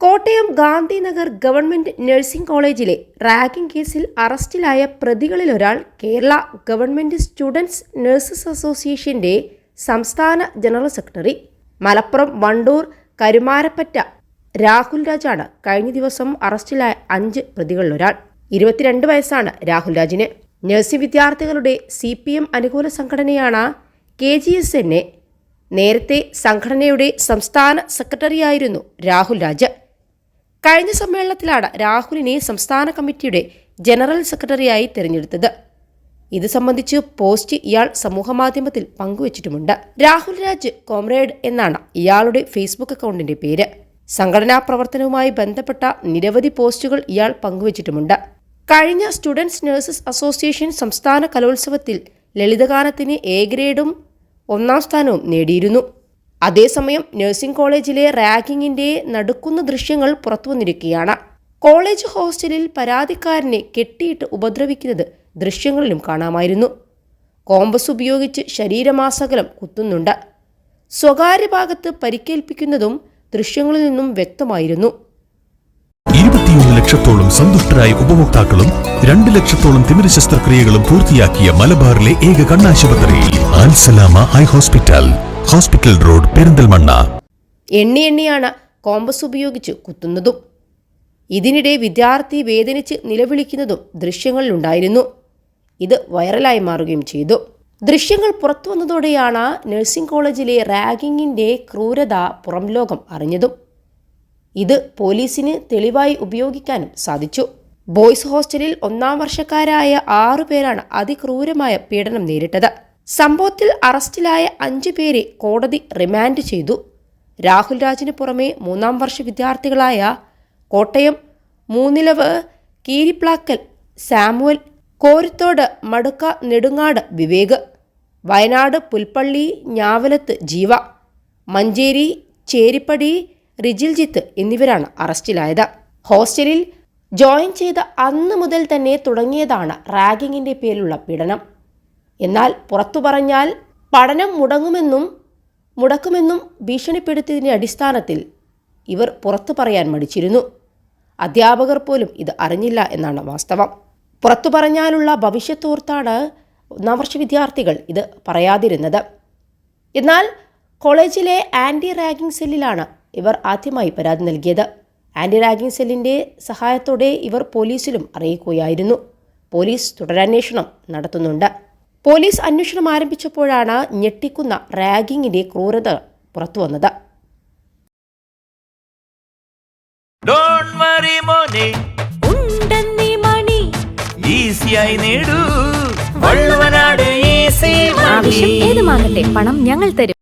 Kottayam Gandhinagar government nursing കോളേജിലെ ragging കേസിൽ അറസ്റ്റിലായ പ്രതികളിലൊരാൾ കേരള ഗവൺമെന്റ് സ്റ്റുഡൻസ് നഴ്സസ് അസോസിയേഷന്റെ സംസ്ഥാന ജനറൽ സെക്രട്ടറി. മലപ്പുറം വണ്ടൂർ കരുമാരപ്പറ്റ രാഹുൽ രാജാണ് കഴിഞ്ഞ ദിവസം അറസ്റ്റിലായ അഞ്ച് പ്രതികളിലൊരാൾ ഇരുപത്തിരണ്ട് വയസ്സാണ് രാഹുൽ രാജിന്. നഴ്സിംഗ് വിദ്യാർത്ഥികളുടെ സി പി എം അനുകൂല സംഘടനയാണ് കെ ജി എസ് എന്നെ നേരത്തെ സംഘടനയുടെ സംസ്ഥാന സെക്രട്ടറിയായിരുന്നു രാഹുൽ രാജ്. കഴിഞ്ഞ സമ്മേളനത്തിലാണ് രാഹുലിനെ സംസ്ഥാന കമ്മിറ്റിയുടെ ജനറൽ സെക്രട്ടറിയായി തിരഞ്ഞെടുത്തത്. ഇത് സംബന്ധിച്ച് പോസ്റ്റ് ഇയാൾ സമൂഹമാധ്യമത്തിൽ പങ്കുവച്ചിട്ടുമുണ്ട്. രാഹുൽ രാജ് കോംറേഡ് എന്നാണ് ഇയാളുടെ ഫേസ്ബുക്ക് അക്കൗണ്ടിന്റെ പേര്. സംഘടനാ പ്രവർത്തനവുമായി ബന്ധപ്പെട്ട നിരവധി പോസ്റ്റുകൾ ഇയാൾ പങ്കുവച്ചിട്ടുമുണ്ട്. കഴിഞ്ഞ സ്റ്റുഡൻസ് നഴ്സസ് അസോസിയേഷൻ സംസ്ഥാന കലോത്സവത്തിൽ ലളിതഗാനത്തിന് എ ഗ്രേഡും ഒന്നാം സ്ഥാനവും നേടിയിരുന്നു. അതേസമയം നഴ്സിംഗ് കോളേജിലെ റാഗിങ്ങിന്റെ നടുക്കുന്ന ദൃശ്യങ്ങൾ പുറത്തുവന്നിരിക്കുകയാണ്. കോളേജ് ഹോസ്റ്റലിൽ പരാതിക്കാരനെ കെട്ടിയിട്ട് ഉപദ്രവിക്കുന്നത് ദൃശ്യങ്ങളിലും കാണാമായിരുന്നു. കോമ്പസ് ഉപയോഗിച്ച് ശരീരമാസകലം കുത്തുന്നുണ്ട്. സ്വകാര്യ ഭാഗത്ത് പരിക്കേൽപ്പിക്കുന്നതും ദൃശ്യങ്ങളിൽ നിന്നും വ്യക്തമായിരുന്നു. ഇരുപത്തിയൊന്ന് ലക്ഷത്തോളം സന്തുഷ്ടരായ ഉപഭോക്താക്കളും രണ്ട് ലക്ഷത്തോളം തിമിര ശസ്ത്രക്രിയകളും പൂർത്തിയാക്കിയ മലബാറിലെ ഏക കണ്ണാശുപത്രി Al Salama eye hospital. Hospital road Perinthalmanna. എണ്ണി എണ്ണിയാണ് കോമ്പസ് ഉപയോഗിച്ച് കുത്തുന്നതും. ഇതിനിടെ വിദ്യാർത്ഥി വേദനിച്ച് നിലവിളിക്കുന്നതും ദൃശ്യങ്ങളിലുണ്ടായിരുന്നു. ഇത് വൈറലായി മാറുകയും ചെയ്തു. ദൃശ്യങ്ങൾ പുറത്തു വന്നതോടെയാണ് നഴ്സിംഗ് കോളേജിലെ റാഗിങ്ങിന്റെ ക്രൂരത പുറം ലോകം അറിഞ്ഞതും. ഇത് പോലീസിന് തെളിവായി ഉപയോഗിക്കാനും സാധിച്ചു. ബോയ്സ് ഹോസ്റ്റലിൽ ഒന്നാം വർഷക്കാരായ ആറു പേരാണ് അതിക്രൂരമായ പീഡനം നേരിട്ടത്. സംഭവത്തിൽ അറസ്റ്റിലായ അഞ്ച് പേരെ കോടതി റിമാൻഡ് ചെയ്തു. രാഹുൽ രാജിന് പുറമെ മൂന്നാം വർഷ വിദ്യാർത്ഥികളായ കോട്ടയം മൂന്നിലവ് കീരിപ്ലാക്കൽ സാമുവൽ കോരിത്തോട് മടുക്ക നെടുങ്ങാട് വിവേക് വയനാട് പുൽപ്പള്ളി ഞാവലത്ത് ജീവ മഞ്ചേരി ചേരിപ്പടി റിജിൽജിത്ത് എന്നിവരാണ് അറസ്റ്റിലായത്. ഹോസ്റ്റലിൽ ജോയിൻ ചെയ്ത അന്ന് മുതൽ തന്നെ തുടങ്ങിയതാണ് റാഗിങ്ങിന്റെ പേരിലുള്ള പീഡനം. എന്നാൽ പുറത്തു പറഞ്ഞാൽ പഠനം മുടങ്ങുമെന്നും മുടക്കുമെന്നും ഭീഷണിപ്പെടുത്തിയതിന്റെ അടിസ്ഥാനത്തിൽ ഇവർ പുറത്തു പറയാൻ മടിച്ചിരുന്നു. അധ്യാപകർ പോലും ഇത് അറിഞ്ഞില്ല എന്നാണ് വാസ്തവം. പുറത്തു പറഞ്ഞാലുള്ള ഭവിഷ്യത്തോർത്താണ് ഒന്നാം വിദ്യാർത്ഥികൾ ഇത് പറയാതിരുന്നത്. എന്നാൽ കോളേജിലെ ആന്റി റാഗിംഗ് സെല്ലിലാണ് ഇവർ ആദ്യമായി പരാതി നൽകിയത്. ആന്റി റാഗിംഗ് സെല്ലിന്റെ സഹായത്തോടെ ഇവർ പോലീസിലും അറിയിക്കുകയായിരുന്നു. പോലീസ് തുടരന്വേഷണം നടത്തുന്നുണ്ട്. പോലീസ് അന്വേഷണം ആരംഭിച്ചപ്പോഴാണ് ഞെട്ടിക്കുന്ന റാഗിങ്ങിന്റെ ക്രൂരത പുറത്തുവന്നത് ഡോണ്ട് വറി മോനെ. ഉണ്ടെന്നീ മണി. ഈസിയായി നേടൂ. വള്ളുവനാട് ഈസി ആവശ്യം ഏതുമാകട്ടെ പണം ഞങ്ങൾ തരും.